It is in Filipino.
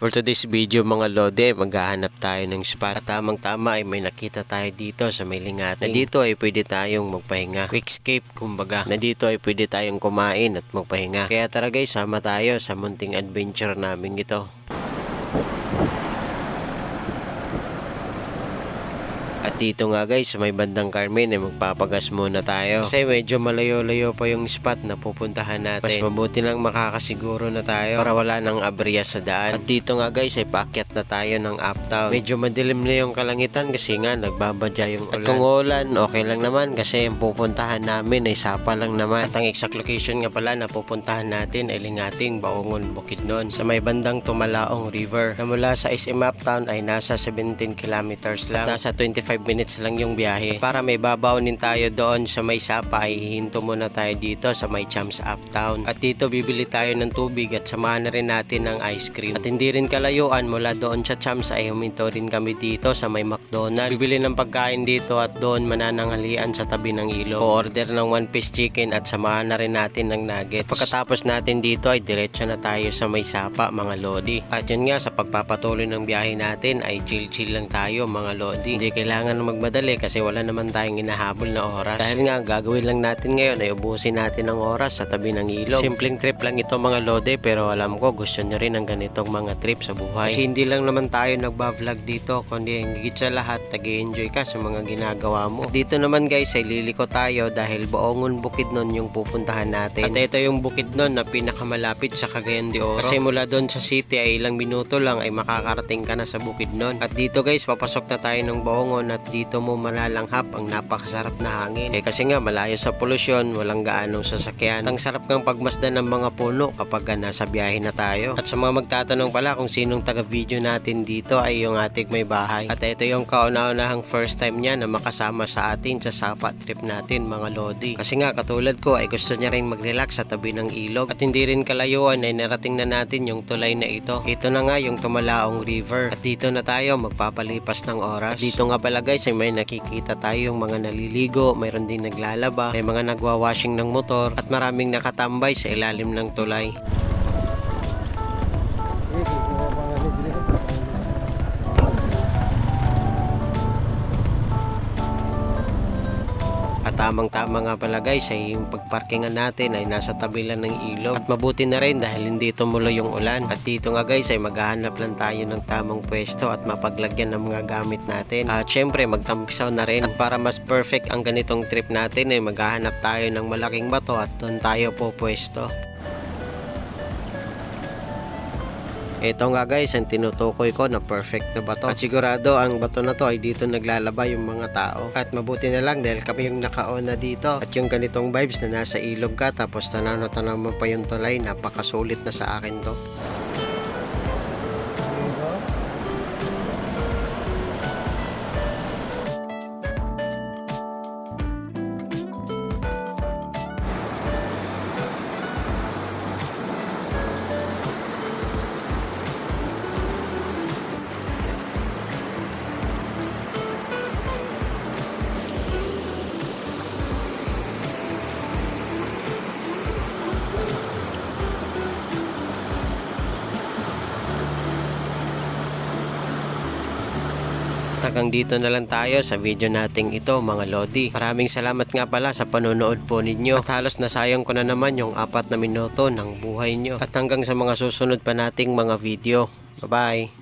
For today's video mga lode, maghahanap tayo ng spot. At tamang tama ay may nakita tayo dito sa may. Na dito ay pwede tayong magpahinga. Quickscape kumbaga. Na dito ay pwede tayong kumain at magpahinga. Kaya tara guys, sama tayo sa munting adventure namin ito. At dito nga guys, sa may bandang Carmen ay magpapagas muna tayo. Kasi medyo malayo-layo pa yung spot na pupuntahan natin. Mas mabuti lang makakasiguro na tayo para wala nang aberya sa daan. At dito nga guys ay paakyat na tayo ng uptown. Medyo madilim na yung kalangitan kasi nga nagbabadya yung ulan. At kung ulan, okay lang naman kasi yung pupuntahan namin ay sapa lang naman. At ang exact location nga pala na pupuntahan natin ay Lingating, Baongon, Bukidnon sa may bandang Tumalaong River na mula sa SM Uptown ay nasa 17 kilometers lang. At nasa 25 minutes lang yung biyahe. Para may babawnin tayo doon sa may sapa ay hihinto muna tayo dito sa may Champs Uptown. At dito bibili tayo ng tubig at samahan na rin natin ng ice cream. At hindi rin kalayuan mula doon sa Champs ay huminto rin kami dito sa may McDonald's. Bibili ng pagkain dito at doon manananghalian sa tabi ng ilog. O-order ng one piece chicken at samahan na rin natin ng nuggets. Pagkatapos natin dito ay diretso na tayo sa may sapa mga lodi. At yun nga sa pagpapatuloy ng biyahe natin ay chill-chill lang tayo mga lodi. Hindi kailangan na magmadali kasi wala naman tayong inahabol na oras. Dahil nga gagawin lang natin ngayon ay ubusin natin ang oras sa tabi ng ilog. Simpleng trip lang ito mga lodi pero alam ko gusto nyo rin ang ganitong mga trip sa buhay. Kasi hindi lang naman tayo nagba-vlog dito kundi higit sa lahat nag enjoy ka sa mga ginagawa mo. At dito naman guys ay liliko tayo dahil Baongon Bukidnon yung pupuntahan natin. At ito yung Bukidnon na pinakamalapit sa Cagayan de Oro. Kasi mula doon sa city ay ilang minuto lang ay makakarating ka na sa Bukidnon. At dito guys papasok na tayo ng Baongon at dito mo malalanghap ang napakasarap na hangin. Eh kasi nga malayo sa polusyon, walang gaanong sasakyan. Ang sarap ng pagmasdan ng mga puno kapag nasa biyahe na tayo. At sa mga magtatanong pala kung sinong taga-video natin dito ay yung ating may bahay. At ito yung kauna-unahang first time niya na makasama sa atin sa sapa trip natin mga lodi. Kasi nga katulad ko ay gusto niya rin mag-relax sa tabi ng ilog. At hindi rin kalayuan ay narating na natin yung tulay na ito. Ito na nga yung Tumalaong River. At dito na tayo magpapalipas ng oras. At dito nga pala guys ay may nakikita tayong mga naliligo, mayroon din naglalaba, may mga nagwa-washing ng motor at maraming nakatambay sa ilalim ng tulay. At tamang-tama nga pala guys ay yung pagparkingan natin ay nasa tabi lang ng ilog. At mabuti na rin dahil hindi tumuloy yung ulan. At dito nga guys ay maghahanap lang tayo ng tamang pwesto at mapaglagyan ng mga gamit natin. At syempre magtampisaw na rin. At para mas perfect ang ganitong trip natin ay maghahanap tayo ng malaking bato at doon tayo po pwesto. Ito nga guys, ang tinutukoy ko na perfect na bato. At sigurado ang bato na to ay dito naglalaba yung mga tao. At mabuti na lang dahil kami yung nakaon na dito. At yung ganitong vibes na nasa ilog ka tapos tanaw na tanaw mo pa yung tulay, napakasulit na sa akin to. Tagang dito na lang tayo sa video nating ito mga Lodi. Maraming salamat nga pala sa panonood po ninyo. At halos nasayang ko na naman yung apat na minuto ng buhay nyo. At hanggang sa mga susunod pa nating mga video. Bye-bye!